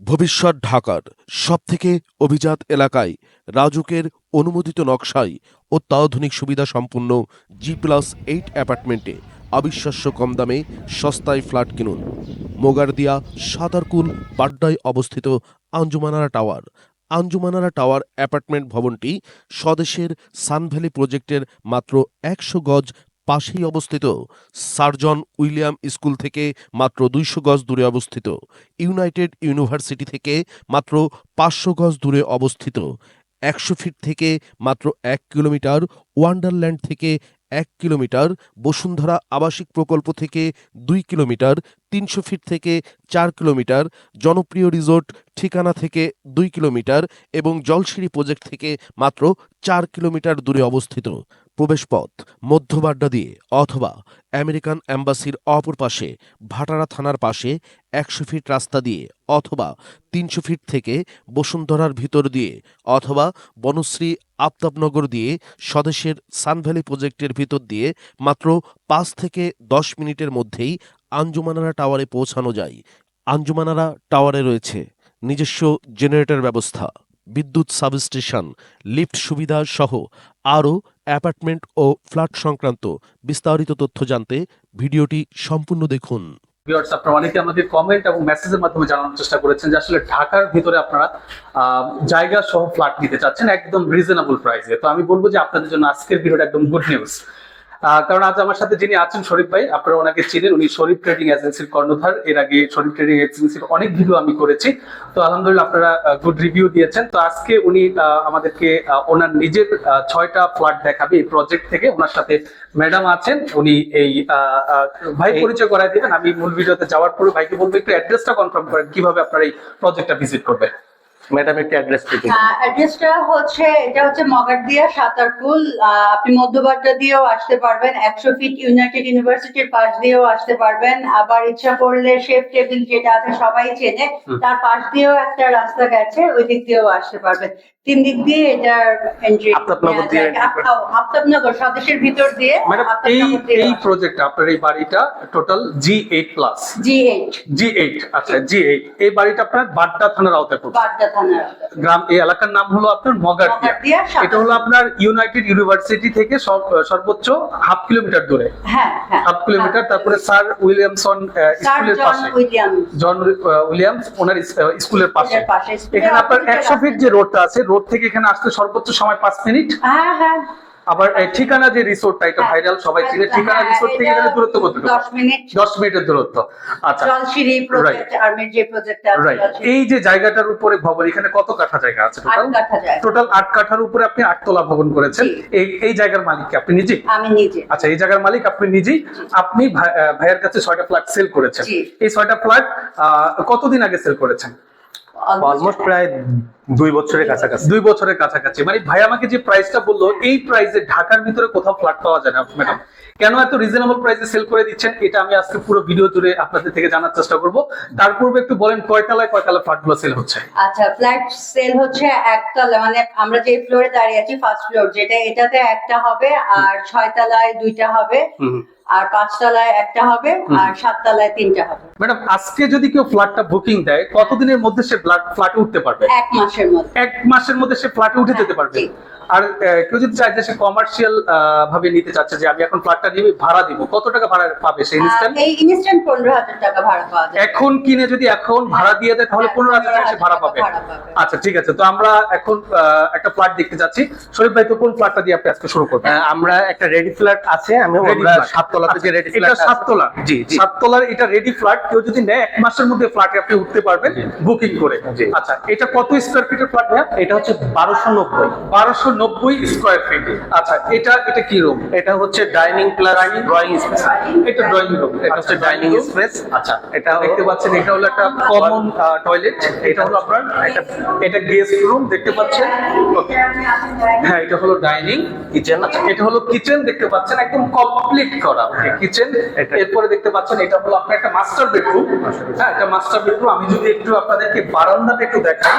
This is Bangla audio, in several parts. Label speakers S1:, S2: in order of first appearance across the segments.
S1: ভবিষ্যৎ ঢাকার সবথেকে অভিজাত এলাকায় রাজুকের অনুমোদিত নকশায় অত্যাধুনিক সুবিধা সম্পন্ন জি প্লাস এইট অ্যাপার্টমেন্টে অবিশ্বাস্য কম দামে সস্তায় ফ্ল্যাট কিনুন। মোগারদিয়া, সাতারকুল, বাড্ডায় অবস্থিত Anjumanara tower. Anjumanara tower apartment ভবনটি স্বদেশের সানভ্যালি প্রজেক্টের মাত্র একশো গজ পাশেই অবস্থিত সার্জন উইলিয়াম স্কুল থেকে মাত্র দুইশো গজ দূরে অবস্থিত, ইউনাইটেড ইউনিভার্সিটি থেকে মাত্র পাঁচশো গজ দূরে অবস্থিত, একশো ফিট থেকে মাত্র এক কিলোমিটার, ওয়ান্ডারল্যান্ড থেকে এক কিলোমিটার, বসুন্ধরা আবাসিক প্রকল্প থেকে দুই কিলোমিটার, তিনশো ফিট থেকে চার কিলোমিটার, জনপ্রিয় রিসোর্ট ঠিকানা থেকে দুই কিলোমিটার এবং জলসিঁড়ি প্রজেক্ট থেকে মাত্র চার কিলোমিটার দূরে অবস্থিত। প্রবেশপথ, মধ্যবাড্ডা দিয়ে অথবা আমেরিকান অ্যাম্বাসির অপর পাশে ভাটারা থানার পাশে একশো ফিট রাস্তা দিয়ে অথবা তিনশো ফিট থেকে বসুন্ধরার ভিতর দিয়ে অথবা বনশ্রী আফতাবনগর দিয়ে স্বদেশের সানভ্যালি প্রজেক্টের ভিতর দিয়ে মাত্র পাঁচ থেকে দশ মিনিটের মধ্যেই আঞ্জুমানারা টাওয়ারে পৌঁছানো যায়। আঞ্জুমানারা টাওয়ারে রয়েছে। নিজস্ব জেনারেটর ব্যবস্থা, বিদ্যুৎ সাবস্টেশন, লিফট সুবিধা সহ আরও অ্যাপার্টমেন্ট ও ফ্ল্যাট সংক্রান্ত বিস্তারিত তথ্য জানতে ভিডিওটি সম্পূর্ণ দেখুন।
S2: ভিউয়ার্স আপনারা অনেকে আমাদের কমেন্ট এবং মেসেজের মাধ্যমে জানানোর চেষ্টা করেছেন যে আসলে ঢাকার ভিতরে আপনারা জায়গা সহ ফ্ল্যাট নিতে চাচ্ছেন একদম রিজনেবল প্রাইসে তো আমি বলব যে আপনাদের জন্য আজকের ভিডিওটা একদম গুড নিউজ কারণ আজ আমার সাথে যিনি আছেন শরীফ ভাই আপনারা ওনাকে চিনেন উনি শরীফ ট্রেডিং এজেন্সির কর্ণধার। এর আগে শরীফ ট্রেডিং এজেন্সির অনেক ভিডিও আমি করেছি। তো আলহামদুলিল্লাহ আপনারা গুড রিভিউ দিয়েছেন। তো আজকে উনি আমাদেরকে ওনার নিজের ছয়টা ফ্ল্যাট দেখাবে এই প্রজেক্ট থেকে। ওনার সাথে ম্যাডাম আছেন উনি এই ভাই পরিচয় করাই দিবেন। আমি মূল ভিডিওতে যাওয়ার পরে ভাইকে বলব একটু অ্যাড্রেসটা কনফার্ম করেন কীভাবে আপনারা এই প্রজেক্টটা ভিজিট করবেন।
S3: ম্যাডাম একটু অ্যাড্রেস দিন।
S4: অ্যাড্রেসটা হচ্ছে এটা হচ্ছে মগারদিয়া সাঁতারকুল। আপনি মধ্যবাড্ডা দিয়েও আসতে পারবেন একশো ফিট ইউনাইটেড ইউনিভার্সিটির পাশ দিয়েও আসতে পারবেন। আবার ইচ্ছা করলে শেফ টেবিল যেটা আছে সবাই চেনে। তার পাশ দিয়েও একটা রাস্তা গেছে ওই দিক দিয়েও আসতে পারবেন। তিন দিক দিয়ে এটার এন্ট্রি
S3: আফতাবনগর দিয়ে
S4: আফতাবনগর স্বদেশের ভিতর দিয়ে
S2: এই এই প্রজেক্ট আপনার এই বাড়িটা total G eight plus
S4: G eight
S2: G eight আচ্ছা জি এইট এই বাড়িটা আপনার বাড্ডা থানার আওতায় পড়বে
S4: বাড্ডা
S2: গ্রাম এই এলাকার নাম হলো আপনার মগারদিয়া এটা হলো আপনার ইউনাইটেড ইউনিভার্সিটি থেকে সর্বোচ্চ হাফ কিলোমিটার দূরে।
S4: হ্যাঁ হ্যাঁ।
S2: হাফ কিলোমিটার তারপরে স্যার উইলিয়ামসন স্কুলের পাশে। জন উইলিয়ামস ওনার স্কুলের পাশে। এখানে আপনার একশো ফিট। যে রোডটা আছে রোড থেকে এখানে আসতে সর্বোচ্চ সময় পাঁচ মিনিট।
S4: হ্যাঁ হ্যাঁ।
S2: আবার ঠিকানা যে রিসোর্টটা এটা ভাইরাল সবাই চিনে ঠিকানা
S4: হ্যাঁ,
S2: রিসোর্ট থেকে
S4: এটা
S2: এখানে দূরত্ব কতটুকু?
S4: দশ মিনিট।
S2: দশ মিনিটের দূরত্ব আচ্ছা।
S4: জলসিঁড়ি প্রজেক্ট আর্মির যে প্রজেক্ট আছে
S2: রাইট এই যে জায়গাটার উপরে ভবন এখানে কত কাঠা জায়গা আছে
S4: আট
S2: টোটাল
S4: কাঠা জায়গা।
S2: টোটাল আট কাঠার উপরে আপনি আটতলা ভবন করেছেন। এই এই জায়গার মালিক কি? আপনি নিজে
S4: আমি নিজে।
S2: আচ্ছা এই জায়গার মালিক আপনি নিজেই? আপনি ভাই- ভাইয়ের কাছে ছয়টা ফ্ল্যাট সেল করেছেন। এই ছয়টা ফ্ল্যাট কতদিন আগে সেল করেছেন?
S3: অলমোস্ট প্রায় দুই বছরের কাছাকাছি।
S2: দুই বছরের কাছাকাছি। মানে ভাই আমাকে যে প্রাইসটা বলল এই প্রাইসে ঢাকার ভিতরে কোথাও ফ্ল্যাট পাওয়া যায় না ম্যাডাম কেন এত রিজনেবল প্রাইসে সেল করে দিচ্ছেন? এটা আমি আজকে পুরো ভিডিও জুড়ে আপনাদের থেকে জানার চেষ্টা করব। তার পূর্বে একটু বলেন কয়তলায় কয়তলা ফ্ল্যাটগুলো সেল হচ্ছে?
S4: আচ্ছা ফ্ল্যাট সেল হচ্ছে একতলা মানে আমরা যে ফ্লোরে দাঁড়িয়ে আছি ফার্স্ট ফ্লোর যেটা এটাতে একটা হবে আর ছয় তলায় দুইটা হবে। আর পাঁচতলায় একটা হবে আর সাততলায় তিনটা হবে।
S2: ম্যাডাম আজকে যদি কেউ ফ্ল্যাটটা বুকিং দেয় কতদিনের মধ্যে সে ফ্ল্যাটে উঠতে পারবে?
S4: এক মাসের মধ্যে।
S2: এক মাসের মধ্যে সে ফ্ল্যাটে উঠে যেতে পারবে। আর কেউ যদি চায় যে সে কমার্শিয়াল ভাবে নিতে চাচ্ছে যে আমি এখন ফ্ল্যাটটা নিয়ে ভাড়া দিব কত টাকা ভাড়া পাবে সেই ইনস্ট্যান্ট
S4: এই ইনস্ট্যান্ট পনেরো হাজার টাকা ভাড়া পাওয়া যায়
S2: এখন কিনে যদি এখন ভাড়া দিয়ে দেয় তাহলে
S4: হ্যাঁ,
S2: পনেরো হাজার টাকা সে ভাড়া পাবে। আচ্ছা ঠিক আছে। তো আমরা এখন একটা ফ্ল্যাট দেখতে যাচ্ছি। শরীফ ভাই তো কোন ফ্ল্যাটটা দিয়ে আপনি আজকে শুরু করবেন?
S3: আমরা একটা রেডি ফ্ল্যাট আছে আমি আমরা
S2: flat।
S3: সাততলাতে যে রেডি
S2: আচ্ছা, এটা
S3: ফ্ল্যাট
S2: সাততলা।
S3: জি জি।
S2: সাততলার এটা রেডি ফ্ল্যাট কেউ যদি নেয় এক মাসের মধ্যে ফ্ল্যাটে আপনি উঠতে পারবেন বুকিং করে। আচ্ছা এটা কত স্কোয়ার ফিটের ফ্ল্যাট ভাইয়া
S3: এটা হচ্ছে বারোশো নব্বই।
S2: বারোশো নব্বই স্কোয়ার ফিট আচ্ছা এটা এটা কি রুম
S3: এটা হচ্ছে ডাইনিং প্লাস ড্রয়িং স্পেস
S2: এটা ড্রয়িং রুম
S3: এটা হচ্ছে ডাইনিং স্পেস
S2: আচ্ছা
S3: এটা
S2: দেখতে পাচ্ছেন এটা হলো একটা কমন টয়লেট এটা হলো আপনার এটা এটা গেস্ট রুম দেখতে পাচ্ছেন. হ্যাঁ এটা হলো ডাইনিং
S3: কিচেন
S2: আচ্ছা এটা হলো কিচেন দেখতে পাচ্ছেন একদম কমপ্লিট করা। কিচেন এরপরে দেখতে পাচ্ছেন এটা হলো আপনার একটা মাস্টার বেডরুম হ্যাঁ এটা মাস্টার বেডরুম আমি যদি একটু আপনাদেরকে বারান্দাটা একটু দেখাই।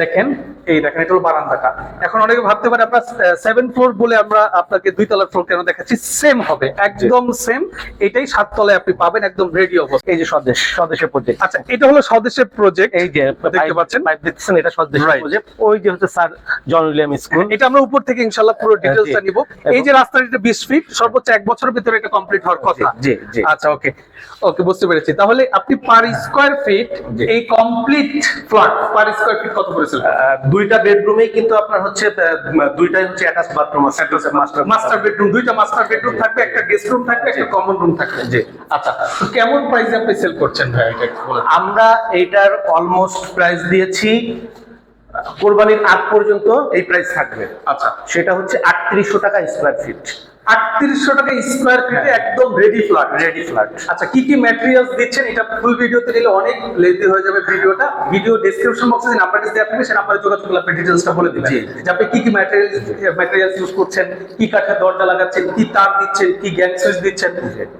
S2: দেখেন এই দেখেন এটা হলো বারান্দাটা। এখন অনেকে ভাবতে পারে আপনার সেভেন ফ্লোর বলে আমরা আপনাকে দুই তলার ফ্লোর কেন দেখাচ্ছি? সেম হবে একদম সেম এটাই সাত তলায় আপনি পাবেন একদম রেডি অবস্থা।
S3: এই যে স্বদেশ স্বদেশের প্রজেক্ট
S2: আচ্ছা এটা হলো স্বদেশের প্রজেক্ট
S3: এই যে
S2: দেখতে পাচ্ছেন?
S3: পাইপ দেখতেছেন এটা স্বদেশের প্রজেক্ট ওই যে হচ্ছে স্যার জন উইলিয়াম স্কুল।
S2: এটা আমরা উপর থেকে ইনশাল্লাহ পুরো ডিটেলসটা
S3: জি।
S2: নিব। এই যে রাস্তাটা এটা বিশ ফিট সর্বোচ্চ এক বছরের ভিতরে এটা কমপ্লিট হওয়ার কথা।
S3: জি জি
S2: আচ্ছা ওকে ওকে বুঝতে পেরেছি। তাহলে আপনি পার স্কয়ার ফিট এই complete flat per square feet কত
S3: আহ, দুইটা বেডরুমেই কিন্তু আপনার হচ্ছে দুইটাই হচ্ছে অ্যাটাচ বাথরুম আছে মাস্টার
S2: মাস্টার বেডরুম দুইটা মাস্টার বেডরুম থাকবে একটা গেস্ট রুম থাকবে একটা কমন রুম থাকবে।
S3: জি।
S2: আচ্ছা তো কেমন প্রাইসে আপনি সেল করছেন ভাই? এটা
S3: আমরা এইটার অলমোস্ট প্রাইস দিয়েছি কোরবানির আগ পর্যন্ত এই প্রাইস থাকবে।
S2: আচ্ছা।
S3: সেটা হচ্ছে আটত্রিশশো টাকা স্কোয়ার ফিট
S2: আটত্রিশশো টাকা স্কোয়ার ফিটে একদম রেডি ফ্ল্যাট
S3: রেডি ফ্ল্যাট
S2: আচ্ছা কি কি ম্যাটেরিয়ালস দিচ্ছেন? এটা ফুল ভিডিওতে নিলে অনেক লেন্থি হয়ে যাবে ভিডিওটা। ভিডিও ডেসক্রিপশন বক্সে যে নাম্বারটা দেওয়া থাকবে সেই নাম্বারে যোগাযোগ করলে আপনি ডিটেইলসটা বলে দিবেন। যে আপনি কি কি ম্যাটেরিয়ালস ম্যাটেরিয়ালস ইউজ করছেন কি কাঠের দরজা লাগাচ্ছেন কি তার দিচ্ছেন কি গ্যাং সুইচ দিচ্ছেন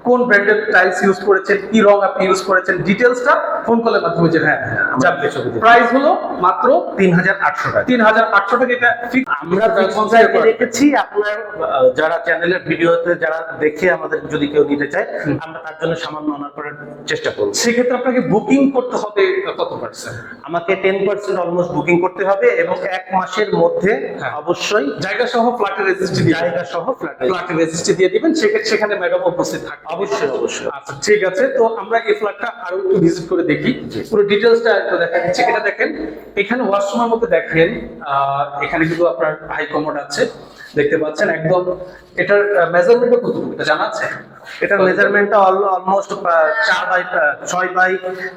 S2: কোন ব্র্যান্ডের টাইলস ইউজ করেছেন কি রং আপনি ইউজ করেছেন ডিটেইলসটা ফোন কলের মাধ্যমে যে হ্যাঁ জানতে প্রাইস হলো মাত্র
S3: তিন হাজার আটশো টাকা।
S2: তিন হাজার আটশো টাকা। এটা
S3: আমরা রেখেছি আপনার যারা চ্যানেলের ভিডিওতে যারা দেখে আমাদের যদি কেউ নিতে চায় আমরা তার জন্য সামান্য অনার করার চেষ্টা করব।
S2: সেক্ষেত্রে আপনাকে বুকিং করতে হবে কত পার্সেন্ট
S3: আমাকে টেন পার্সেন্ট অলমোস্ট বুকিং করতে হবে এবং এক মাসের মধ্যে
S2: হ্যাঁ।
S3: অবশ্যই
S2: জায়গা সহ ফ্ল্যাটের রেজিস্ট্রি
S3: জায়গা সহ ফ্ল্যাট
S2: ফ্ল্যাটের রেজিস্ট্রি দিয়ে দিবেন সেক্ষেত্রে সেখানে ম্যাডাম উপস্থিত থাকবে।
S3: অবশ্যই অবশ্যই।
S2: আচ্ছা ঠিক আছে তো আমরা এই ফ্ল্যাটটা আরও একটু ভিজিট করে দেখি। পুরো ডিটেলসটা একটু দেখা এটা দেখেন এখানে ওয়াশরুমের মধ্যে দেখেন এখানে কিন্তু আপনার হাই কমোড আছে। দেখতে পাচ্ছেন একদম এটার মেজারমেন্টটা কতটুকু? এটা জানা আছে?
S3: এটার মেজারমেন্টটা অলমোস্ট চার বাই ছয় বাই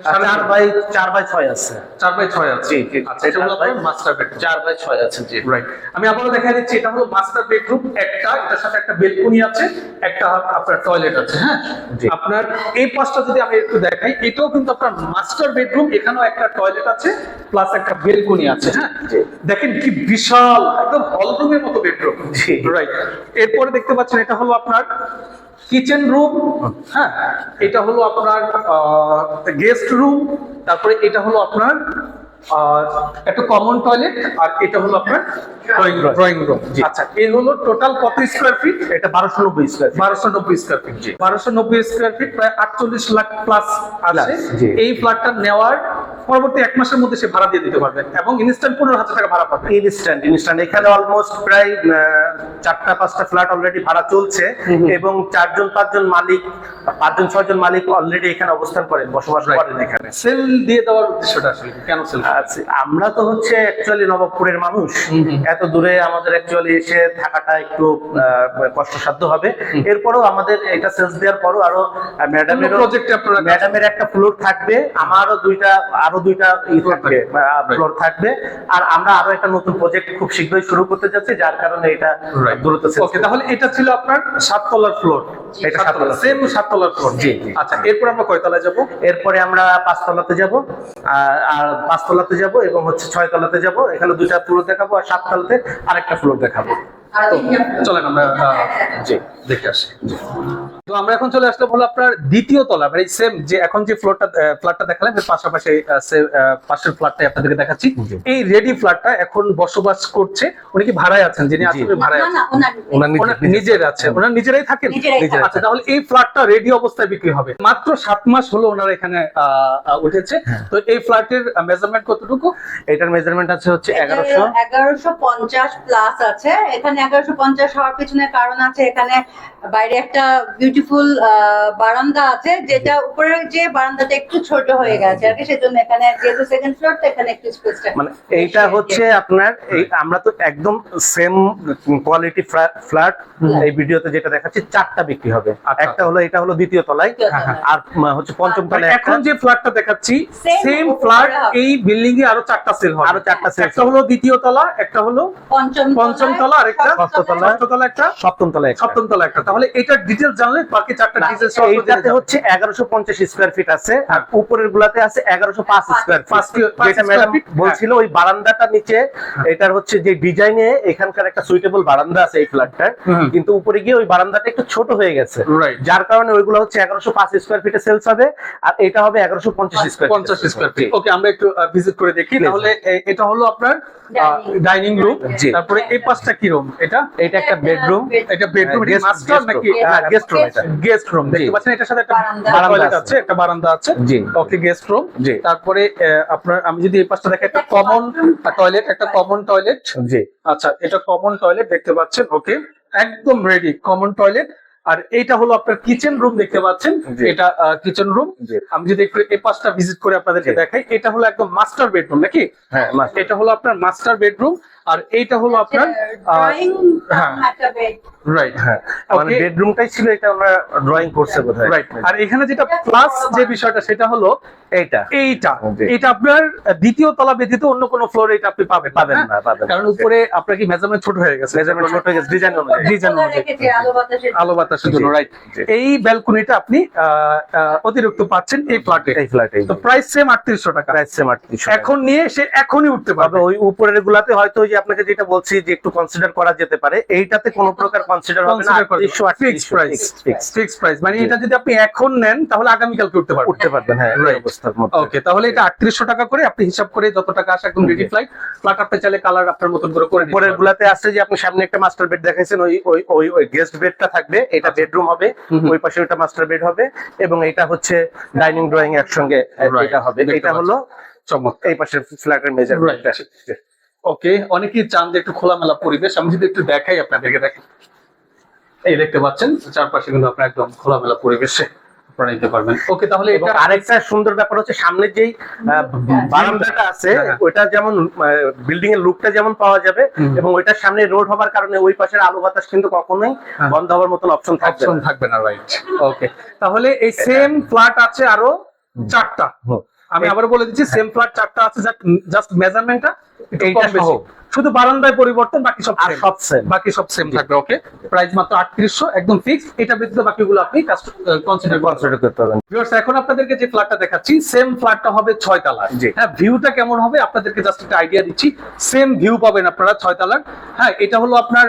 S3: চার বাই চার বাই ছয় আছে।
S2: চার বাই ছয় আছে।
S3: জি, জি।
S2: আচ্ছা এটা হলো মাস্টার বেডরুম
S3: চার বাই ছয় আছে জি।
S2: রাইট আমি আবারও দেখা দিচ্ছি এটা হলো মাস্টার বেডরুম একটা এটার সাথে একটা বেলকনি আছে একটা আপনার টয়লেট আছে হ্যাঁ? আপনার এই পাশটা যদি আমি একটু দেখাই এটাও কিন্তু আপনার মাস্টার বেডরুম এখানেও একটা টয়লেট আছে প্লাস একটা বেলকনি আছে হ্যাঁ? দেখেন কি বিশাল একদম হল রুমের মতো বেডরুম
S3: জি।
S2: রাইট এরপরে দেখতে পাচ্ছেন এটা হলো আপনার কিচেন রুম হ্যাঁ এটা হলো আপনার গেস্ট রুম তারপরে এটা হলো আপনার একটা কমন টয়লেট আর এটা হলো আপনার ড্রয়িং ড্রয়িং রুম আচ্ছা হলো টোটাল কত স্কোয়ার ফিট
S3: এটা বারোশো নব্বই স্কোয়ার
S2: বারোশো নব্বই স্কোয়ার ফিট বারোশো নব্বই স্কোয়ার ফিট প্রায় আটচল্লিশ লাখ প্লাস আছে। এই ফ্ল্যাটটা নেওয়ার পরবর্তী এক মাসের মধ্যে সে ভাড়া দিয়ে দিতে পারবেন এবং ইনস্ট্যান্ট পনেরো হাজার টাকা ভাড়া পাবেন
S3: ইনস্ট্যান্ট ইনস্ট্যান্ট এখানে অলমোস্ট প্রায় চারটা পাঁচটা ফ্ল্যাট অলরেডি ভাড়া চলছে এবং চারজন পাঁচজন মালিক পাঁচজন ছয়জন মালিক অলরেডি এখানে অবস্থান করেন বসবাস. করেন এখানে।
S2: সেল দিয়ে দেওয়ার উদ্দেশ্যটা আসলে কেন সেল
S3: আমরা তো হচ্ছে অ্যাকচুয়ালি নবাবপুরের মানুষ। এত দূরে আমাদের অ্যাকচুয়ালি এসে থাকাটা একটু কষ্টসাধ্য হবে। এরপরও আমাদের এটা সেলস দেওয়ার পরও আরও ম্যাডামের ম্যাডামের একটা ফ্লোর থাকবে। আমারও দুইটা আরও দুইটা ই থাকবে। ফ্লোর থাকবে। আর আমরা আরও একটা নতুন প্রজেক্ট খুব শীঘ্রই শুরু করতে যাচ্ছি যার কারণে এটা দ্রুত
S2: ওকে তাহলে এটা ছিল আপনার সাততলার ফ্লোর
S3: এটা সাততলার
S2: সেম সাততলার ফ্লোর
S3: জি।
S2: আচ্ছা এরপর আমরা কয়তলায় যাব?
S3: এরপরে আমরা পাঁচতলাতে যাব। আর আর পাঁচতলাতে যাব এবং হচ্ছে ছয় তলাতে যাব। এখানে দুইটা ফ্লোর দেখাবো আর সাত তলাতে আরেকটা ফ্লোর দেখাবো।
S2: তো চলেন আমরা
S3: জি
S2: দেখে আসি। তো আমরা এখন চলে আসলাম হলো আপনার দ্বিতীয় তলা মানে সেম যে এখন যে ফ্লোরটা ফ্ল্যাটটা দেখালাম এর পাশাপাশি পাশের ফ্ল্যাটটাই আপনাদেরকে দেখাচ্ছি। এই রেডি ফ্ল্যাটটা এখন বসবাস করছে উনি কি ভাড়ায় আছেন? যিনি আসলে ভাড়ায় আছেন।
S4: ওনার-
S3: নিজের-
S2: আছে। ওনার নিজেরাই থাকেন? আচ্ছা তাহলে এই ফ্ল্যাটটা রেডি অবস্থায় বিক্রি হবে। মাত্র সাত মাস হলো ওনারা এখানে উঠেছে।
S3: হ্যাঁ।
S2: তো এই ফ্ল্যাটের মেজারমেন্ট কতটুকু?
S3: এটার মেজারমেন্ট আছে হচ্ছে এগারোশো।
S4: এগারোশো পঞ্চাশ প্লাস আছে। এখানে এগারোশো পঞ্চাশ হওয়ার পিছনে কারণ আছে এখানে বাইরে একটা বিউটিফুল বারান্দা আছে যেটা উপরের যে বারান্দাটা একটু ছোট হয়ে গেছে আর কি সেজন্য এখানে যেহেতু সেকেন্ড ফ্লোর তো এখানে একটু স্পেসটা
S3: মানে এইটা হচ্ছে আপনার এই আমরা তো একদম সেম কোয়ালিটি ফ্ল্যাট এই ভিডিওতে যেটা দেখাচ্ছি চারটা বিক্রি হবে।
S2: আচ্ছা।
S3: একটা হলো এটা হলো দ্বিতীয় তলায় আর হচ্ছে পঞ্চম তলায়
S2: এখন যে ফ্ল্যাটটা দেখাচ্ছি সেম ফ্ল্যাট এই বিল্ডিং এ আরও চারটা সেল হবে।
S3: আরও চারটা sell
S2: একটা হলো দ্বিতীয় তলা একটা হলো
S4: পঞ্চম
S2: পঞ্চম তলা আর একটা
S3: ষষ্ঠ তলা
S2: ষষ্ঠ তলা একটা?
S3: সপ্তম তলা
S2: সপ্তম তলা একটা। তাহলে এটার ডিটেল জানলে বাকি চারটা
S3: না, এইটাতে হচ্ছে এগারোশো পঞ্চাশ ফিট আছে আর। উপরের গুলাতে আছে এগারোশো পাঁচ ফিট যেটা ম্যাডাম বলছিল ওই বারান্দাটা নিচে এটার হচ্ছে যে ডিজাইনে এখানকার একটা সুইটেবল বারান্দা আছে এই ফ্ল্যাটটার কিন্তু উপরে গিয়ে ওই বারান্দাটা একটু ছোট হয়ে গেছে। যার কারণে ওইগুলো হচ্ছে এগারোশো পাঁচ স্কোয়ার ফিটে সেলস হবে আর এটা হবে এগারোশো পঞ্চাশ স্কোয়ার
S2: পঞ্চাশ স্কোয়ার ফিট ওকে আমরা একটু ভিজিট করে দেখি। তাহলে এটা হলো আপনার ডাইনিং রুম তারপরে এই পাঁচটা কি রুম এটা
S3: এটা একটা বেডরুম
S2: এটা বেডরুম
S3: হ্যাঁ,
S2: মাস্টার নাকি
S3: room। হ্যাঁ, guest room এটা।
S2: গেস্ট রুম দেখতে পাচ্ছেন? এটার সাথে একটা
S4: বারান্দা।
S2: টয়লেট আছে একটা বারান্দা আছে।
S3: জি।
S2: ওকে গেস্ট রুম
S3: জি।
S2: তারপরে আপনার আমি যদি এই পাশটা দেখি একটা কমন টয়লেট একটা কমন টয়লেট
S3: জি।
S2: আচ্ছা এটা কমন টয়লেট দেখতে পাচ্ছেন ওকে একদম রেডি কমন টয়লেট আর এইটা হলো আপনার কিচেন রুম দেখতে পাচ্ছেন। এটা কিচেন রুম
S3: জি।
S2: আমি যদি একটু এই পাশটা ভিজিট করে আপনাদেরকে দেখাই এটা হলো একদম মাস্টার বেডরুম নাকি?
S3: হ্যাঁ
S2: এটা হলো আপনার মাস্টার বেডরুম আর এইটা হলো আপনার
S4: ড্রয়িং
S2: হ্যাঁ। রাইট
S3: হ্যাঁ। মানে বেডরুমটাই ছিল এটা আমরা ড্রয়িং করছে বোধহয়।
S2: রাইট আর এখানে যেটা প্লাস যে বিষয়টা সেটা হলো
S3: এইটা।
S2: এইটা। এটা আপনার দ্বিতীয় তলা ব্যতীত অন্য কোনো ফ্লোরে এটা আপনি পাবেন
S3: পাবেন
S2: হ্যাঁ?
S3: না। পাবেন
S2: কারণ উপরে আপনার কি মেজারমেন্ট ছোট হয়ে গেছে?
S3: মেজারমেন্ট ছোট হয়ে গেছে ডিজাইন অনুযায়ী।
S2: ডিজাইন অনুযায়ী।
S4: আলো বাতাসের
S2: জন্য। রাইট এই ব্যালকনিটা আপনি আহ, আহ, অতিরিক্ত পাচ্ছেন এই ফ্ল্যাটে
S3: এই ফ্ল্যাটে
S2: তো প্রাইস সেম আটত্রিশশো টাকা।
S3: প্রাইস সেম আটত্রিশশো
S2: এখন নিয়ে সে এখনই উঠতে পারবে।
S3: ওই উপরের গুলাতে হয়তো ওই যে আপনাকে যেটা বলছি যে একটু কনসিডার করা যেতে পারে এইটাতে কোনো প্রকার কনসিডার হবে না
S2: ফিক্স প্রাইস
S3: ফিক্স
S2: প্রাইস মানে এটা যদি আপনি এখন নেন তাহলে আগামীকালকে উঠতে পারবেন।
S3: উঠতে পারবেন হ্যাঁ এই অবস্থার মধ্যে।
S2: ওকে তাহলে এটা আটত্রিশশো টাকা করে আপনি হিসাব করে যত টাকা আসে একদম রেডি ফ্লাইট ফ্ল্যাট আপনি চাইলে কালার আপনার মতন করে করে
S3: উপরের গুলাতে আছে যে আপনি সামনে একটা মাস্টার বেড দেখাইছেন ওই ওই ওই ওই গেস্ট বেডটা থাকবে এটা বেডরুম হবে
S2: হুম হুম।
S3: ওই পাশে ওটা মাস্টার বেড হবে এবং এটা হচ্ছে ডাইনিং ড্রয়িং একসঙ্গে. এটা হবে এটা হলো
S2: চমৎকার
S3: এই পাশের ফ্ল্যাটের মেজার.
S2: ওকে অনেকেই চান যে একটু খোলামেলা পরিবেশ। আমি যদি একটু দেখাই আপনাদেরকে দেখেন। এই দেখতে পাচ্ছেন চারপাশে কিন্তু আপনার একদম খোলামেলা পরিবেশে আপনারা নিতে পারবেন। ওকে তাহলে
S3: এবং
S2: এটা
S3: আরেকটা সুন্দর ব্যাপার হচ্ছে সামনে যেই বারান্দাটা আছে
S2: হ্যাঁ, হ্যাঁ।
S3: ওইটা যেমন বিল্ডিং এর লুকটা যেমন পাওয়া যাবে এবং ওইটার সামনে রোড হবার কারণে ওই পাশের আলো বাতাস কিন্তু কখনোই
S2: হ্যাঁ।
S3: বন্ধ হওয়ার মতন অপশন থাকবে
S2: অপশন থাকবে না রাইট ওকে তাহলে এই সেম ফ্ল্যাট আছে আরও চারটা। আমি আবার বলে দিচ্ছি সেম ফ্ল্যাট চারটা আছে জাস্ট মেজারমেন্টটা
S3: এইটা সহ।
S2: শুধু বারান্দায় পরিবর্তন বাকি সব
S3: আর সব সেম
S2: বাকি সব সেম থাকবে ওকে প্রাইস মাত্র আটত্রিশশো একদম ফিক্স এটা ব্যতীত বাকিগুলো আপনি কনসিডার
S3: কনসিডার করতে পারবেন।
S2: ভিউয়ার্স এখন আপনাদেরকে যে ফ্ল্যাটটা দেখাচ্ছি সেম ফ্ল্যাটটা হবে ছয় তলার।
S3: জি।
S2: হ্যাঁ ভিউটা কেমন হবে আপনাদেরকে জাস্ট একটা আইডিয়া দিচ্ছি। সেম ভিউ পাবেন আপনারা ছয় তলার। হ্যাঁ এটা হলো আপনার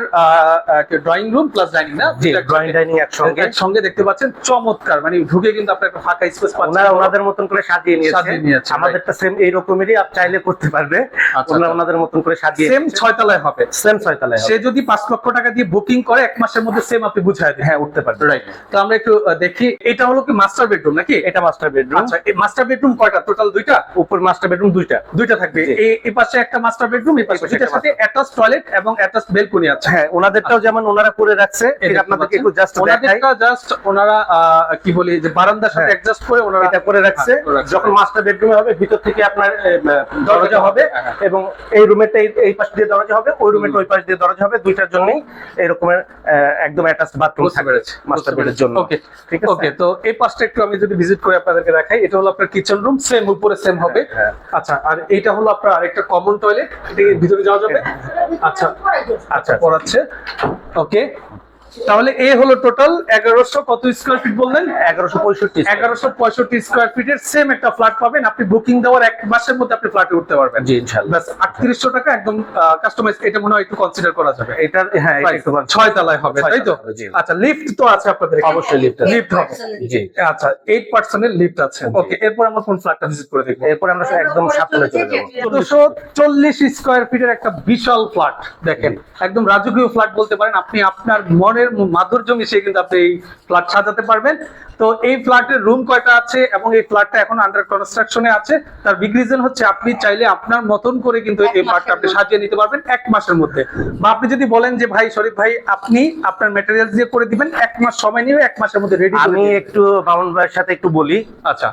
S2: ড্রয়িং রুম প্লাস ডাইনিং না?
S3: ড্রয়িং ডাইনিং একসঙ্গে।
S2: সঙ্গে দেখতে পাচ্ছেন চমৎকার। মানে ঢুকে কিন্তু আপনার একটা ফাঁকা স্পেস পাচ্ছেন।
S3: ওনারা ওনাদের মতন করে
S2: সাজিয়ে নিয়েছে।
S3: আমাদেরটা সেম এই রকমেরই আপ চাইলে করতে পারবে।
S2: আচ্ছা,
S3: ওনারা
S2: আচ্ছা।
S3: ওনাদের মতন করে সাজিয়ে
S2: সেম ছয় তলায় হবে।
S3: সেম ছয়তলায়
S2: সে যদি পাঁচ লক্ষ টাকা দিয়ে বুকিং করে এক মাসের মধ্যে সেম আপনি বুঝাই দেন
S3: হ্যাঁ উঠতে পারবে।
S2: রাইট তো আমরা একটু দেখি এটা হলো কি মাস্টার বেডরুম নাকি?
S3: এটা মাস্টার বেডরুম
S2: আচ্ছা মাস্টার বেডরুম কয়টা? টোটাল দুইটা?
S3: উপর মাস্টার বেডরুম দুইটা।
S2: দুইটা থাকবে। এই পাশে একটা মাস্টার বেডরুম এই পাশে দুইটার সাথে অ্যাটাচ টয়লেট এবং অ্যাটাচ বেলকনি আছে।
S3: হ্যাঁ ওনাদেরটাও যেমন ওনারা করে রাখছে এটা আপনাদেরকে একটু জাস্ট দেখাই।
S2: ওনাদেরটা জাস্ট ওনারা কি বলি যে বারান্দার সাথে। অ্যাডজাস্ট করে ওনারা
S3: এটা করে রাখছে।
S2: হ্যাঁ।
S3: যখন মাস্টার বেডরুমে হবে ভিতর থেকে আপনার দরজা হবে।
S2: হ্যাঁ, হ্যাঁ।
S3: এবং এই রুমেরটা এই- এই পাশ দিয়ে দরজা হবে ওই রুমের ওই পাশ দিয়ে দরজা হবে দুইটার জন্যই এই রকমের একদম অ্যাটাচ বাথরুম
S2: থাকবে
S3: মাস্টার বেডের জন্য।
S2: ওকে
S3: ঠিক আছে?
S2: ওকে তো এই পাশটা একটু আমি যদি ভিজিট করে আপনাদেরকে দেখাই এটা হলো আপনার কিচেন রুম সেম উপরে সেম হবে।
S3: হ্যাঁ।
S2: আচ্ছা আর এইটা হলো আপনার আরেকটা কমন টয়লেট এটা ভিতরে যাওয়া যাবে? আচ্ছা আচ্ছা পড়াচ্ছে। ওকে তাহলে এ হলো টোটাল এগারোশো কত স্কোয়ার ফিট বললেন?
S3: এগারোশো পঁয়ষট্টি
S2: এগারোশো পঁয়ষট্টি স্কোয়ার ফিটের সেম একটা ফ্ল্যাট পাবেন। আপনি বুকিং দেওয়ার এক মাসের মধ্যে আপনি ফ্ল্যাটে উঠতে পারবেন।
S3: জি ইনশাল্লাহ
S2: আটত্রিশশো টাকা একদম কাস্টমাইজ এটা মনে হয় একটু কনসিডার করা যাবে।
S3: এটার হ্যাঁ একটু
S2: ছয় তলায় হবে তাই তো। আচ্ছা লিফট তো আছে আপনাদের
S3: অবশ্যই আছে।
S2: লিফট হবে।
S3: জি।
S2: আচ্ছা এইট পার্সেন্টের লিফট আছে। ওকে এরপর আমরা কোন ফ্ল্যাটটা ভিজিট করে দেখব?
S3: এরপর আমরা একদম সাততলায় চলে যাব।
S2: চোদ্দশো চল্লিশ স্কোয়ার ফিটের একটা বিশাল ফ্ল্যাট দেখেন। একদম রাজকীয় ফ্ল্যাট বলতে পারেন আপনি আপনার মনের মাধুর্য মিশিয়ে কিন্তু আপনি এই ফ্ল্যাট সাজাতে পারবেন। তো এই ফ্ল্যাটের রুম কয়টা আছে এবং এই ফ্ল্যাটটা এখন আন্ডার কনস্ট্রাকশনে আছে। তার বিগ রিজন হচ্ছে আপনি চাইলে আপনার মতন করে কিন্তু এই ফ্ল্যাটটা আপনি সাজিয়ে নিতে পারবেন এক মাসের মধ্যে। বা আপনি যদি বলেন যে ভাই শরীফ ভাই আপনি আপনার ম্যাটেরিয়াল দিয়ে করে দিবেন এক মাস সময় নিয়ে এক মাসের মধ্যে রেডি
S3: আমি একটু মামুন ভাইয়ের সাথে একটু বলি।
S2: আচ্ছা।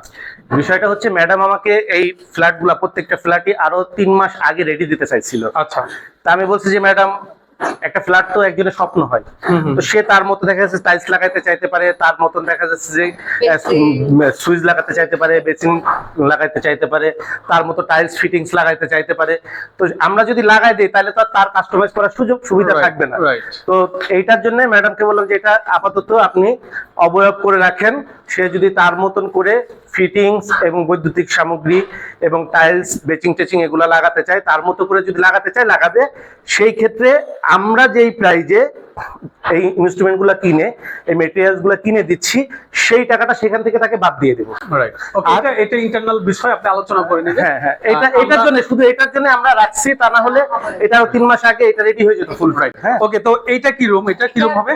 S3: বিষয়টা হচ্ছে ম্যাডাম আমাকে এই ফ্ল্যাটগুলা প্রত্যেকটা ফ্ল্যাটই আরও তিন মাস আগে রেডি দিতে চাইছিল।
S2: আচ্ছা।
S3: তা আমি বলছি যে ম্যাডাম একটা ফ্ল্যাট তো একজনের স্বপ্ন হয়। তো সে তার মতো দেখা যাচ্ছে টাইলস লাগাইতে চাইতে পারে তার মতন দেখা যাচ্ছে যে সুইচ লাগাতে চাইতে পারে বেসিন লাগাইতে চাইতে পারে তার মতো টাইলস ফিটিংস লাগাইতে চাইতে পারে। তো আমরা যদি লাগাই দিই তাহলে তো আর তার কাস্টমাইজ করার সুযোগ সুবিধা থাকবে না। তো এইটার জন্য ম্যাডামকে বললাম যে এটা আপাতত আপনি অবয়ব করে রাখেন। সে যদি তার মতন করে ফিটিংস এবং বৈদ্যুতিক সামগ্রী এবং টাইলস বেচিং টেচিং এগুলা লাগাতে চায় তার মতো করে যদি লাগাতে চায় লাগাবে। সেই ক্ষেত্রে আমরা যেই প্রাইজে এই ইনস্ট্রুমেন্টগুলা কিনে এই মেটেরিয়ালসগুলা কিনে দিচ্ছি সেই টাকাটা সেখান থেকে তাকে বাদ দিয়ে দেবো।
S2: রাইট ওকে এটা এটা ইন্টারনাল বিষয় আপনি আলোচনা করে নেবেন।
S3: হ্যাঁ হ্যাঁ এটা এটার জন্য শুধু এটার জন্য আমরা রাখছি তা না হলে এটাও তিন মাস আগে এটা রেডি হয়ে যেত ফুল ফ্রাইড হ্যাঁ।
S2: ওকে তো এইটা কি রুম এটা কি রুম হবে?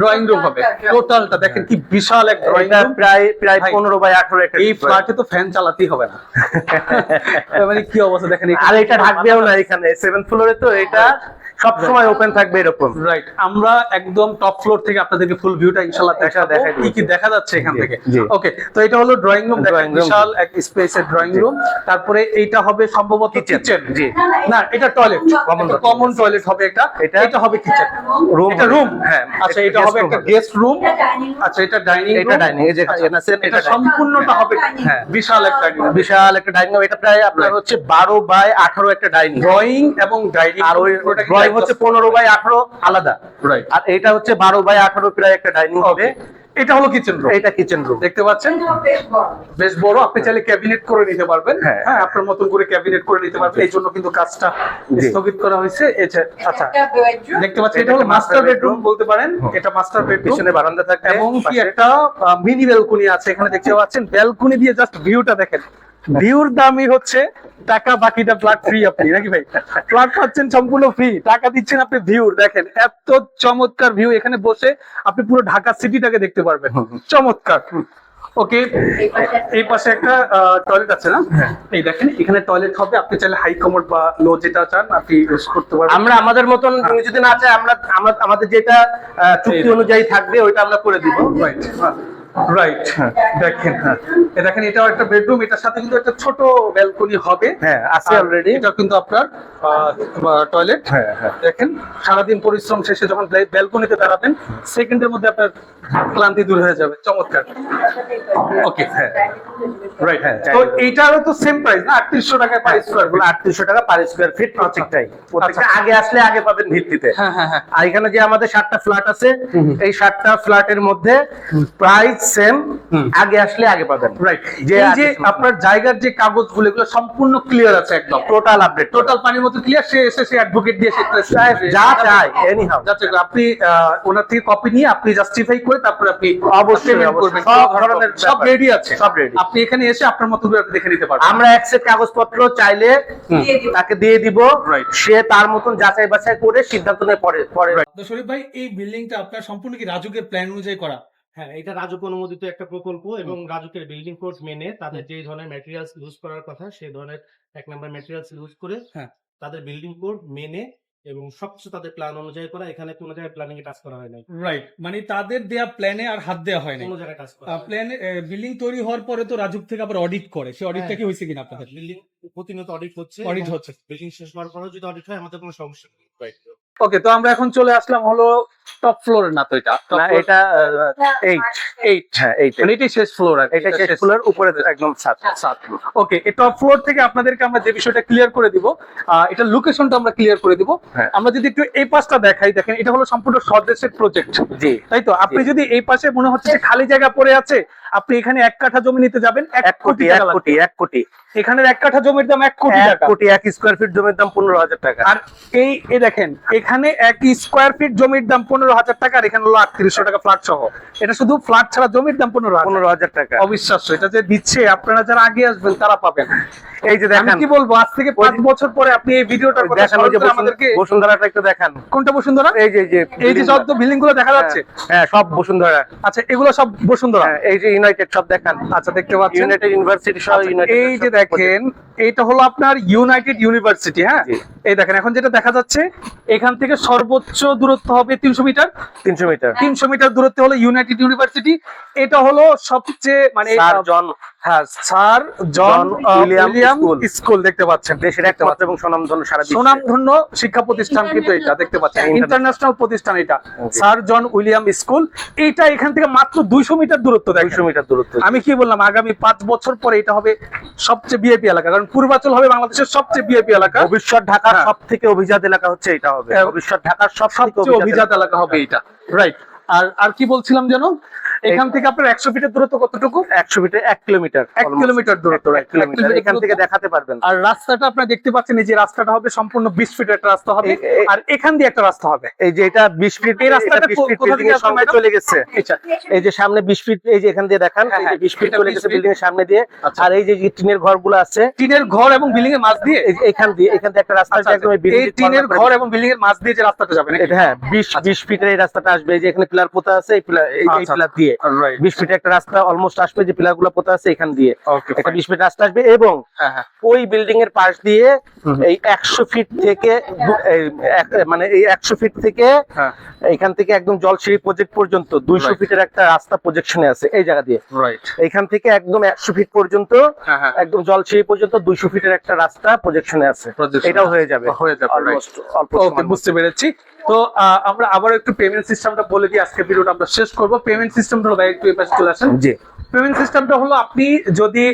S2: ড্রয়িং রুম হবে। টোটালটা দেখেন কি বিশাল এক ড্রয়িং রুম
S3: প্রায় প্রায়
S2: ভাই,
S3: পনেরো বাই আঠারো একটা
S2: এই। ফ্ল্যাটে তো ফ্যান চালাতেই হবে না মানে কি অবস্থা দেখেন
S3: আর এটা ঢাকবেও না এখানে সেভেন ফ্লোরে তো এটা সব সময় ওপেন থাকবে এরকম।
S2: রাইট আমরা একদম টপ ফ্লোর থেকে আপনাদেরকে ফুল ভিউটা ইনশাআল্লাহ দেখাবো।
S3: দেখাই
S2: কি কি দেখা যাচ্ছে এখান থেকে? ওকে তো এটা হলো ড্রয়িং রুম দেখেন বিশাল এক স্পেসের ড্রয়িং রুম তারপরে এইটা হবে সম্ভবত কিচেন
S3: জি।
S2: না এটা টয়লেট। কমন টয়লেট হবে এটা।
S3: এটা-
S2: এটা হবে কিচেন
S3: Room
S2: এটা। রুম
S3: হ্যাঁ,
S2: আচ্ছা
S3: এটা
S2: হবে একটা। Guest room. আচ্ছা এটা ডাইনিং
S3: এটা ডাইনিং এই যে এখানে আছেন,
S2: এটা সম্পূর্ণটা হবে
S3: হ্যাঁ।
S2: বিশাল একটা ডাইনিং
S3: বিশাল একটা ডাইনিং এটা প্রায় আপনার হচ্ছে বারো বাই আঠারো একটা ডাইনিং
S2: ড্রয়িং এবং ডাইনিং
S3: আর ওই ড্রয়িং হচ্ছে পনেরো বাই আঠারো আলাদা। আর এটা হচ্ছে বারো বাই আঠারো প্রায় একটা ডাইনিং হবে
S2: এটা হলো কিচেন রুম
S3: এটা কিচেন রুম
S2: দেখতে পাচ্ছেন?
S4: বেশ বড়।
S2: আপনি চাইলে ক্যাবিনেট করে নিতে পারবেন।
S3: হ্যাঁ।
S2: হ্যাঁ আপনার মতন করে ক্যাবিনেট করে নিতে পারবেন। এই জন্য কিন্তু কাজটা স্থগিত করা হয়েছে। আচ্ছা। দেখতে পাচ্ছেন
S3: এটা
S2: হলো মাস্টার বেডরুম বলতে পারেন। এটা মাস্টার বেডরুম
S3: পিছনে বারান্দা থাকবে
S2: এবং কি একটা মিনি ব্যালকনি আছে। এখানে দেখতে পাচ্ছেন ব্যালকনি দিয়ে জাস্ট ভিউটা দেখেন। ভিউর দামই হচ্ছে টাকা বাকিটা ফ্ল্যাট ফ্রি আপনি নাকি ভাই? ফ্ল্যাট পাচ্ছেন সম্পূর্ণ ফ্রি টাকা দিচ্ছেন আপনি ভিউ দেখেন এত চমৎকার ভিউ এখানে বসে আপনি পুরো ঢাকা সিটিটাকে দেখতে পারবেন চমৎকার। ওকে
S4: এই পাশে একটা-
S2: টয়লেট আছে না? এই দেখেন এখানে টয়লেট হবে আপনি চাইলে হাই কমোড বা লো যেটা চান আপনি ইউজ করতে পারবেন।
S3: আমরা আমাদের মতন তুমি যদি না চাই আমরা আমরা- আমাদের যেটা চুক্তি অনুযায়ী থাকবে ওইটা আমরা করে দিব।
S2: রাইট রাইট দেখেন হ্যাঁ। দেখেন এটাও একটা বেডরুম এটার সাথে কিন্তু একটা ছোট ব্যালকনি হবে।
S3: হ্যাঁ, আছে already।
S2: এটা কিন্তু আপনার টয়লেট
S3: হ্যাঁ, হ্যাঁ।
S2: দেখেন সারাদিন পরিশ্রম শেষে যখন ব্যালকনিতে দাঁড়াবেন সেকেন্ডের মধ্যে আপনার ক্লান্তি দূর হয়ে যাবে। চমৎকার। ওকে হ্যাঁ। রাইট
S3: হ্যাঁ,
S2: তো এইটারও তো সেম প্রাইস না? আটত্রিশশো টাকায় পার স্কোয়ার
S3: এগুলো আটত্রিশশো টাকা পার স্কোয়ার ফিট প্রত্যেকটাই। প্রত্যেকটা
S2: আচ্ছা।
S3: আগে আসলে আগে পাবেন ভিত্তিতে।
S2: হ্যাঁ হ্যাঁ হ্যাঁ।
S3: আর এখানে যে আমাদের সাতটা ফ্ল্যাট আছে এই সাতটা ফ্ল্যাটের মধ্যে প্রাইস সেম আগে আসলে আগে পাবেন।
S2: রাইট
S3: যে
S2: এই যে আপনার জায়গার যে কাগজগুলো এগুলো সম্পূর্ণ ক্লিয়ার আছে একদম।
S3: টোটাল আপডেট
S2: টোটাল পানির মতো ক্লিয়ার সে এসে সে অ্যাডভোকেট দিয়ে সে
S3: যা চাই এনিহাউ
S2: যাচ্ছে আপনি ওনার থেকে কপি নিয়ে আপনি জাস্টিফাই করে তারপরে আপনি
S3: অবশ্যই, অবশ্যই।
S2: করবেন।
S3: সব ধরনের
S2: সব রেডি আছে।
S3: সব ready।
S2: আপনি এখানে এসে আপনার মতো করে দেখে নিতে পারবেন।
S3: আমরা একসেট কাগজপত্র চাইলে তাকে দিয়ে দিব. সে তার মতন যাচাই বাছাই করে সিদ্ধান্ত নিয়ে পরে পরে।
S5: তো শরীফ ভাই এই বিল্ডিংটা আপনার সম্পূর্ণ কি রাজুকের প্ল্যান অনুযায়ী করা?
S6: হ্যাঁ এটা রাজুক অনুমোদিত একটা প্রকল্প এবং রাজুকের বিল্ডিং কোড মেনে তাদের যে ধরনের ম্যাটেরিয়ালস ইউজ করার কথা সেই ধরনের এক নম্বর ম্যাটেরিয়ালস ইউজ করে
S5: হ্যাঁ।
S6: তাদের বিল্ডিং কোড মেনে এবং সবকিছু তাদের প্ল্যান অনুযায়ী করা এখানে কোনো জায়গায় প্ল্যানিং এ টাচ করা হয় নাই।
S5: রাইট মানে তাদের দেয়া প্ল্যানে আর হাত দেওয়া হয় না
S6: কোনো জায়গায় টাচ করা
S5: প্ল্যান বিল্ডিং তৈরি হওয়ার পরে তো রাজুক থেকে আবার অডিট করে। সেই অডিটটা
S6: হ্যাঁ।
S5: কি হয়েছে কিনা আপনাদের?
S6: বিল্ডিং প্রতিনিয়ত অডিট হচ্ছে
S5: Audit হচ্ছে।
S6: বিল্ডিং শেষ হওয়ার পরেও যদি অডিট হয় আমাদের কোনো সমস্যা নেই।
S2: ওকে তো আমরা এখন চলে আসলাম হলো টপ ফ্লোর না তো এটা।
S3: না এটা এইট
S2: এইট
S3: হ্যাঁ এইট
S2: মানে এটাই শেষ ফ্লোর আর
S3: এটা
S2: এটা
S3: শেষ ফুলের উপরে একদম সাত।
S2: সাত। ওকে এই টপ ফ্লোর থেকে আপনাদেরকে আমরা যে বিষয়টা ক্লিয়ার করে দিব আহ, এটার লোকেশনটা আমরা ক্লিয়ার করে দিব।
S3: হ্যাঁ।
S2: আমরা যদি একটু এই পাশটা দেখাই দেখেন এটা হলো সম্পূর্ণ স্বদেশের প্রজেক্ট
S3: জি।
S2: তাই তো? আপনি যদি এই পাশে মনে হচ্ছে খালি জায়গা পড়ে আছে আপনি এখানে এক কাঠা জমি নিতে যাবেন এক
S3: কোটি এক কোটি এক কোটি।
S2: এখানের এক কাঠা জমির দাম এক কোটি
S3: এক
S2: টাকা।
S3: কোটি এক স্কোয়ার ফিট জমির দাম পনেরো হাজার টাকা।
S2: আর এই এই দেখেন এখানে এক স্কোয়ার ফিট জমির দাম পনেরো হাজার টাকা আর এখানে হলো আটত্রিশশো টাকা ফ্ল্যাট সহ। এটা শুধু ফ্ল্যাট ছাড়া জমির দাম পনেরো
S3: পনেরো হাজার টাকা।
S2: অবিশ্বাস্য এটা যে দিচ্ছে আপনারা যারা আগে আসবেন তারা পাবেন।
S3: এই যে
S2: আমি
S3: দেখেন
S2: কি বলব আজ থেকে পাঁচ বছর পরে আপনি এই ভিডিওটার কথা
S3: দেখান ওই যে
S2: আমাদেরকে
S3: বসুন্ধরা- বসুন্ধরাটা একটু দেখান।
S2: কোনটা বসুন্ধরা?
S3: এই যে এই যে
S2: এই যে যত বিল্ডিংগুলো দেখা যাচ্ছে।
S3: হ্যাঁ সব বসুন্ধরা।
S2: আচ্ছা এগুলো সব বসুন্ধরা।
S3: হ্যাঁ, এই যে ইউনাইটেড সব দেখান।
S2: আচ্ছা দেখতে পাচ্ছেন।
S3: ইউনাইটেড ইউনিভার্সিটি
S2: আচ্ছা,
S3: ইউনাইটেড
S2: এই যে দেখেন এটা হলো আপনার ইউনাইটেড ইউনিভার্সিটি হ্যাঁ। এই দেখেন এখন যেটা দেখা যাচ্ছে এখান থেকে সর্বোচ্চ দূরত্ব হবে তিনশো মিটার।
S3: তিনশো মিটার।
S2: তিনশো মিটার দূরত্বে হলো ইউনাইটেড ইউনিভার্সিটি এটা হলো সবচেয়ে মানে
S3: জন
S2: হ্যাঁ sir John
S3: John William
S2: William
S3: school.
S2: School দেখতে পাচ্ছেন।
S3: দেশের একমাত্র এবং সুনামধন্য সারা
S2: সুনামধন্য শিক্ষা প্রতিষ্ঠান কিন্তু এটা দেখতে পাচ্ছেন। ইন্টারন্যাশনাল প্রতিষ্ঠান এটা। Sir John William school. এইটা এখান থেকে মাত্র দুইশো মিটার দূরত্ব
S3: দুইশো মিটার দূরত্ব।
S2: আমি কি বললাম আগামী পাঁচ বছর পরে এটা হবে সবচেয়ে বিএপি এলাকা। কারণ পূর্বাচল হবে বাংলাদেশের সবচেয়ে বিএপি এলাকা।
S3: ভবিষ্যৎ ঢাকার
S2: হ্যাঁ।
S3: সব থেকে অভিজাত এলাকা হচ্ছে এটা হবে
S2: হ্যাঁ।
S3: ঢাকার সব থেকে
S2: অভিজাত এলাকা হবে এটা রাইট আর আর কি বলছিলাম যেন এখান থেকে আপনার একশো ফিটের দূরত্ব কতটুকু?
S3: একশো মিটার এক কিলোমিটার
S2: এক কিলোমিটার দূরত্ব
S3: এখান থেকে দেখাতে পারবেন।
S2: আর রাস্তাটা আপনার দেখতে পাচ্ছেন এই যে রাস্তাটা হবে সম্পূর্ণ বিশ ফিটের একটা রাস্তা হবে। আর এখান দিয়ে একটা রাস্তা হবে।
S3: এই যে এটা বিশ ফিট
S2: এই রাস্তাটা
S3: ফিট সামনে চলে গেছে।
S2: আচ্ছা।
S3: এই যে সামনে বিশ ফিট এই যে এখান দিয়ে দেখান
S2: হ্যাঁ,
S3: এই যে
S2: হ্যাঁ,
S3: বিশ ফিট চলে গেছে বিল্ডিং এর সামনে দিয়ে।
S2: আচ্ছা।
S3: আর এই যে টিনের ঘরগুলো আছে
S2: টিনের ঘর এবং বিল্ডিং এর মাঝ দিয়ে?
S3: এখান দিয়ে এখান থেকে একটা রাস্তা
S2: আচ্ছা,
S3: একদম এই
S2: টিনের ঘর এবং বিল্ডিং এর মাঝ দিয়ে যে রাস্তাটা যাবে
S3: হ্যাঁ বিশ বিশ ফিটের এই রাস্তাটা আসবে এই যে এখানে পিলার পোতা আছে এই পিলার এই। পিলার দিয়ে।
S2: রাইট
S3: বিশ ফিটের একটা রাস্তা অলমোস্ট আসবে যে পিলারগুলো পোতা আছে এখান দিয়ে। একটা বিশ ফিট রাস্তা আসবে এবং
S2: হ্যাঁ হ্যাঁ।
S3: ওই বিল্ডিং এর পাশ দিয়ে এই একশো ফিট থেকে মানে এই একশো ফিট থেকে
S2: হ্যাঁ।
S3: এখান থেকে একদম জলসিঁড়ি প্রজেক্ট পর্যন্ত দুইশো ফিটের একটা রাস্তা প্রজেকশনে আছে এই জায়গা দিয়ে। এখান থেকে একদম একশো ফিট পর্যন্ত একদম জলসিঁড়ি পর্যন্ত দুইশো ফিটের একটা রাস্তা প্রজেকশনে আছে। এটাও হয়ে যাবে।
S2: হয়ে যাবে বুঝতে পেরেছি। তো আমরা আবার একটু পেমেন্ট সিস্টেমটা বলে দিই আজকে ভিডিওটা আমরা শেষ করব। পেমেন্ট সিস্টেমটা ভাই একটু এই পাশে চলে আসেন।
S3: জি।
S2: পেমেন্ট সিস্টেমটা হলো আপনি যদি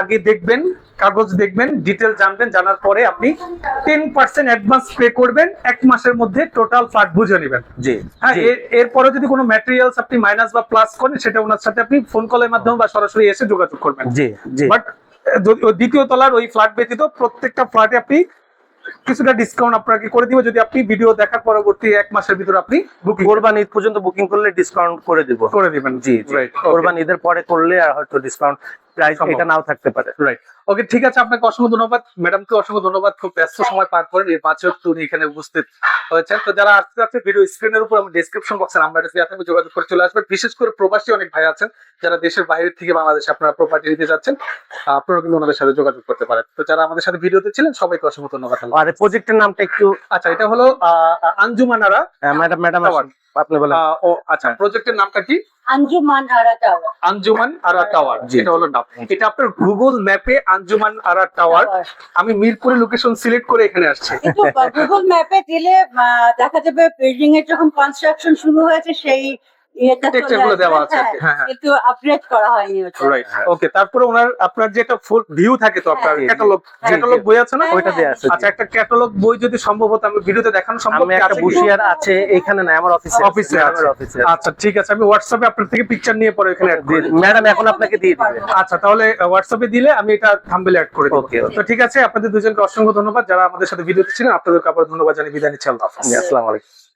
S2: আগে দেখবেন কাগজ দেখবেন ডিটেল জানবেন জানার পরে আপনি টেন পার্সেন্ট অ্যাডভান্স পে করবেন এক মাসের মধ্যে টোটাল ফ্ল্যাট বুঝে নেবেন।
S3: জি
S2: হ্যাঁ এর- এরপরে যদি কোনো ম্যাটেরিয়ালস আপনি মাইনাস বা প্লাস করেন সেটা ওনার সাথে আপনি ফোন কলের মাধ্যমে বা সরাসরি এসে যোগাযোগ করবেন।
S3: জি জি।
S2: বাট দ্বিতীয় তলার ওই ফ্ল্যাট ব্যতীত প্রত্যেকটা ফ্ল্যাটে আপনি কিছুটা ডিসকাউন্ট আপনাকে করে দিব। যদি আপনি ভিডিও দেখার পরবর্তী এক মাসের ভিতরে আপনি বুকিং
S3: কোরবান ঈদ পর্যন্ত বুকিং করলে ডিসকাউন্ট করে দিব।
S2: করে দিবেন।
S3: জি কোরবান ঈদের পরে করলে আর হয়তো ডিসকাউন্ট প্রাইস এটা নাও থাকতে পারে।
S2: রাইট ওকে ঠিক আছে আপনাকে অসংখ্য ধন্যবাদ। ম্যাডামকে অসংখ্য ধন্যবাদ খুব ব্যস্ত সময় পার করেন এই পাঁচ উনি এখানে উপস্থিত হয়েছেন। তো যারা আসতে যাচ্ছে ভিডিও স্ক্রিনের উপর আমি ডিসক্রিপশন বক্সে নাম্বার দেওয়া থাকবে যোগাযোগ করে চলে আসবেন। বিশেষ করে প্রবাসী অনেক ভাই আছেন যারা দেশের বাইরে থেকে বাংলাদেশে আপনারা প্রপার্টি নিতে যাচ্ছেন আপনারা কিন্তু ওনাদের সাথে যোগাযোগ করতে পারেন। তো যারা আমাদের সাথে ভিডিওতে ছিলেন সবাইকে অসংখ্য ধন্যবাদ।
S3: আর প্রজেক্টের নামটা একটু
S2: আচ্ছা এটা হলো আঞ্জুমানারা
S3: ম্যাডাম ম্যাডাম। আপনি বলেন।
S2: ও আচ্ছা প্রজেক্টের নামটা কি?
S4: আঞ্জুমান আরা টাওয়ার।
S2: আঞ্জুমান আরা টাওয়ার
S3: যেটা
S2: এটা হলো নাম। এটা আপনার গুগল ম্যাপে আঞ্জুমান আরা টাওয়ার। আমি মিরপুরে লোকেশন সিলেক্ট করে এখানে আসছি।
S4: গুগল ম্যাপে দিলে আহ, দেখা যাবে বিল্ডিং এর যখন কনস্ট্রাকশন শুরু হয়েছে সেই ইয়েটা চলে
S2: Texture গুলো
S4: আসবে,
S2: দেওয়া আছে।
S4: কিন্তু আপডেট করা হয়নি ওটা।
S2: রাইট ওকে তারপরে ওনার আপনার যে একটা ভিউ থাকে তো আপনার। ক্যাটালগ ক্যাটালগ বই আছে না?
S3: ওইটা দিয়ে আছে
S2: আচ্ছা একটা ক্যাটালগ বই যদি সম্ভব হতো আমি ভিডিওতে দেখানো সম্ভব
S3: একটা
S2: আছে
S3: বুশিয়ার আছে এখানে না আমার অফিসে
S2: অফিসে আছে আচ্ছা ঠিক আছে আমি হোয়াটসঅ্যাপে আপনার থেকে পিকচার নিয়ে পরে এখানে।
S3: ম্যাডাম এখন আপনাকে দিয়ে দিবে।
S2: আচ্ছা তাহলে হোয়াটসঅ্যাপে দিলে আমি এটা থাম্বেলে অ্যাড করে দেবো. তো ঠিক আছে আপনাদের দুজনকে অসংখ্য ধন্যবাদ যারা আমাদের সাথে ভিডিওতে ছিলেন আপনাদেরকে আবার ধন্যবাদ জানিয়ে বিদায় নিচ্ছি। আল্লাহ।
S3: আসসালামু আলাইকুম।